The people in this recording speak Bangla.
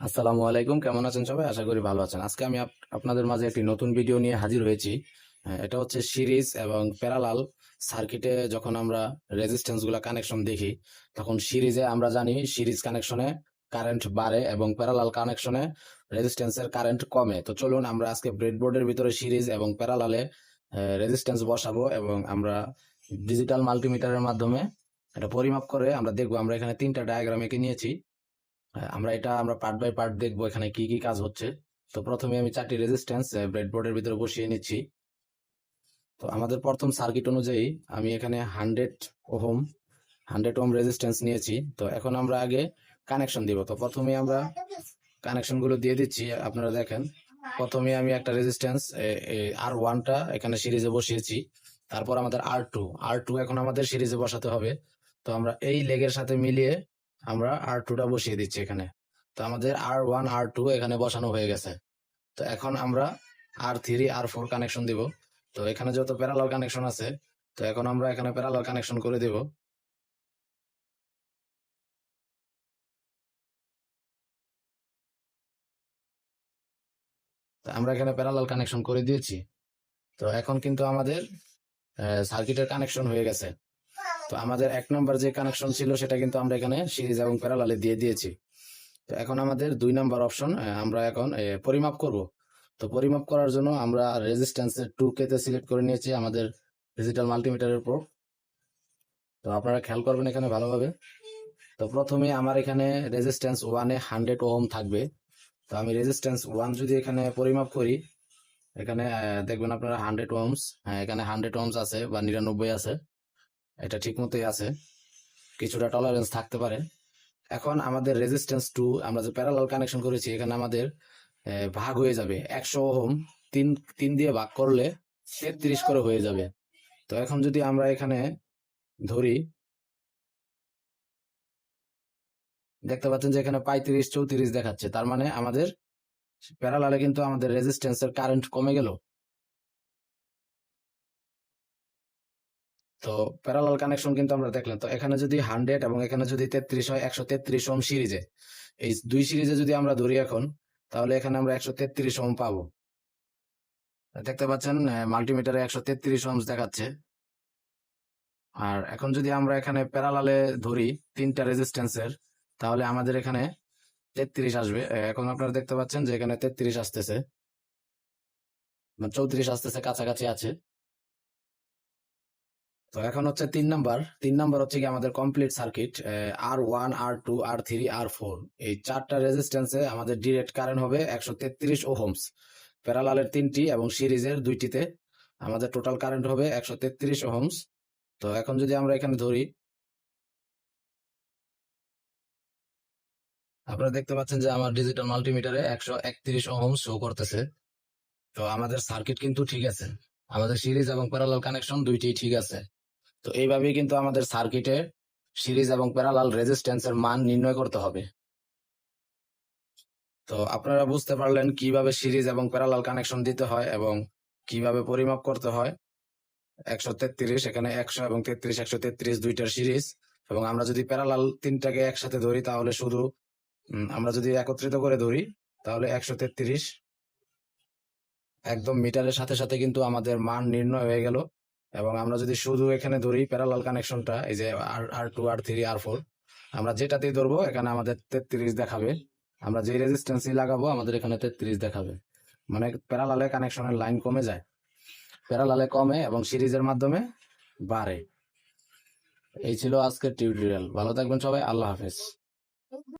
আসসালামু আলাইকুম কেমন আছেন সবাই? আশা করি ভালো আছেন। আজকে আমি আপনাদের মাঝে একটি নতুন ভিডিও নিয়ে হাজির হয়েছি। হ্যাঁ, এটা হচ্ছে সিরিজ এবং প্যারালাল সার্কিটে যখন আমরা রেজিস্ট্যান্সগুলা কানেকশন দেখি তখন সিরিজে আমরা জানি সিরিজ কানেকশনে কারেন্ট বাড়ে এবং প্যারালাল কানেকশনে রেজিস্ট্যান্সের কারেন্ট কমে। তো চলুন আমরা আজকে ব্রেডবোর্ডের ভিতরে সিরিজ এবং প্যারালালে রেজিস্ট্যান্স বসাবো এবং আমরা ডিজিটাল মাল্টিমিটারের মাধ্যমে এটা পরিমাপ করে আমরা দেখব। আমরা এখানে তিনটা ডায়াগ্রাম এঁকে নিয়েছি। আমরা এটা আমরা পার্ট বাই পার্ট দেখব এখানে কি কি কাজ হচ্ছে। তো প্রথমে আমি চারটি রেজিস্ট্যান্স ব্রেডবোর্ডের ভিতরে বসিয়ে নিচ্ছি। তো আমাদের প্রথম সার্কিট অনুযায়ী আমি এখানে hundred ohm hundred ohm resistance নিয়েছি। তো এখন আমরা আগে কানেকশন দিব। তো প্রথমে আমরা কানেকশনগুলো দিয়ে দিচ্ছি, আপনারা দেখেন। প্রথমে আমি একটা রেজিস্ট্যান্স আর ওয়ানটা এখানে সিরিজে বসিয়েছি। তারপর আমাদের আর টু আর টু এখন আমাদের সিরিজে বসাতে হবে। তো আমরা এই লেগের সাথে মিলিয়ে আমরা আর টুটা বসিয়ে দিচ্ছি এখানে। তো আমাদের আর ওয়ান আর টু এখানে বসানো হয়ে গেছে। তো এখন আমরা R three R four connection দিব। তো এখানে যত প্যারালাল কানেকশন আছে, তো এখন আমরা এখানে প্যারালাল কানেকশন করে দিব। আমরা এখানে প্যারালাল কানেকশন করে দিয়েছি। তো এখন কিন্তু আমাদের সার্কিটের কানেকশন হয়ে গেছে। তো আমাদের এক নম্বর যে কানেকশন ছিল সেটা কিন্তু আমরা এখানে সিরিজ এবং প্যারালালে দিয়ে দিয়েছি। তো এখন আমাদের দুই নম্বর অপশন আমরা এখন পরিমাপ করব। তো পরিমাপ করার জন্য আমরা রেজিস্ট্যান্সের টু কেতে সিলেক্ট করে নিয়েছি আমাদের ডিজিটাল মাল্টিমিটারের উপর। তো আপনারা খেয়াল করবেন এখানে ভালোভাবে। তো প্রথমে আমার এখানে রেজিস্ট্যান্স ওয়ানে হান্ড্রেড ওহম থাকবে। তো আমি রেজিস্ট্যান্স ওয়ান যদি এখানে পরিমাপ করি, এখানে দেখবেন আপনারা হান্ড্রেড ওহমস হ্যাঁ এখানে হান্ড্রেড ওহমস আছে বা নিরানব্বই আছে। এটা ঠিক মতোই আছে। কিছুটা টলারেন্স থাকতে পারে। এখন আমাদের রেজিস্ট্যান্স টু আমরা যে প্যারালাল কানেকশন করেছি, এখানে আমাদের ভাগ হয়ে যাবে। একশো ওহম, তিন তিন দিয়ে ভাগ করলে তেত্রিশ করে হয়ে যাবে। তো এখন যদি আমরা এখানে ধরি, দেখতে পাচ্ছেন যে এখানে পঁয়ত্রিশ, চৌত্রিশ দেখাচ্ছে। তার মানে আমাদের প্যারালালে কিন্তু আমাদের রেজিস্ট্যান্সের কারেন্ট কমে গেল। তো প্যারালাল কানেকশন কিন্তু আমরা দেখলাম। তো এখানে যদি হান্ড্রেড এবং এখানে যদি তেত্রিশ হয়, একশো তেত্রিশ ওম সিরিজে। এই দুই সিরিজে যদি আমরা ধরি এখন, তাহলে এখানে আমরা একশো তেত্রিশ ওম পাবো। দেখতে পাচ্ছেন মাল্টিমিটারে একশো তেত্রিশ ওমস দেখাচ্ছে। আর এখন যদি আমরা এখানে প্যারালালে ধরি তিনটা রেজিস্ট্যান্সের তাহলে আমাদের এখানে তেত্রিশ আসবে। এখন আপনারা দেখতে পাচ্ছেন যে এখানে তেত্রিশ আসতেছে। মানে চৌত্রিশ আসতেছে, কাছাকাছি আছে। তো এখন হচ্ছে তিন নাম্বার। তিন নাম্বার হচ্ছে কি আমাদের complete circuit R one R two R three R four এই চারটা রেজিস্ট্যান্সে আমাদের ডিরেক্ট কারেন্ট হবে একশো তেত্রিশ ওহমস প্যারালালের তিনটি এবং সিরিজের দুইটিতে আমাদের টোটাল কারেন্ট হবে একশো তেত্রিশ ওহমস তো এখন যদি আমরা এখানে ধরি, আপনারা দেখতে পাচ্ছেন যে আমার ডিজিটাল মাল্টিমিটারে একশো একত্রিশ ওহমস শো করতেছে। তো আমাদের সার্কিট কিন্তু ঠিক আছে। আমাদের সিরিজ এবং প্যারালাল কানেকশন দুইটি ঠিক আছে। তো এইভাবেই কিন্তু আমাদের সার্কিটে সিরিজ এবং প্যারালাল রেজিস্ট্যান্সের মান নির্ণয় করতে হবে। তো আপনারা বুঝতে পারলেন কীভাবে সিরিজ এবং প্যারালাল কানেকশন দিতে হয় এবং কীভাবে পরিমাপ করতে হয়। একশো তেত্রিশ, এখানে একশো এবং তেত্রিশ, একশো তেত্রিশ দুইটার সিরিজ এবং আমরা যদি প্যারালাল তিনটাকে একসাথে ধরি তাহলে শুধু আমরা যদি একত্রিত করে ধরি তাহলে একশো তেত্রিশ। একদম মিটারের সাথে সাথে কিন্তু আমাদের মান নির্ণয় হয়ে গেল। এবং আমরা যদি শুধু এখানে ধরি প্যারালাল কানেকশনটা এই যে আর R two R three R four আমরা যেটাতেই ধরবো, এখানে আমাদের তেত্রিশ দেখাবে। আমরা যে রেজিস্ট্যান্সই লাগাবো, আমাদের এখানে তেত্রিশ দেখাবে। মানে প্যারালালে কানেকশনের লাইন কমে যায়। প্যারালালে কমে এবং সিরিজের মাধ্যমে বাড়ে। এই ছিল আজকের টিউটোরিয়াল ভালো থাকবেন সবাই। আল্লাহ হাফেজ।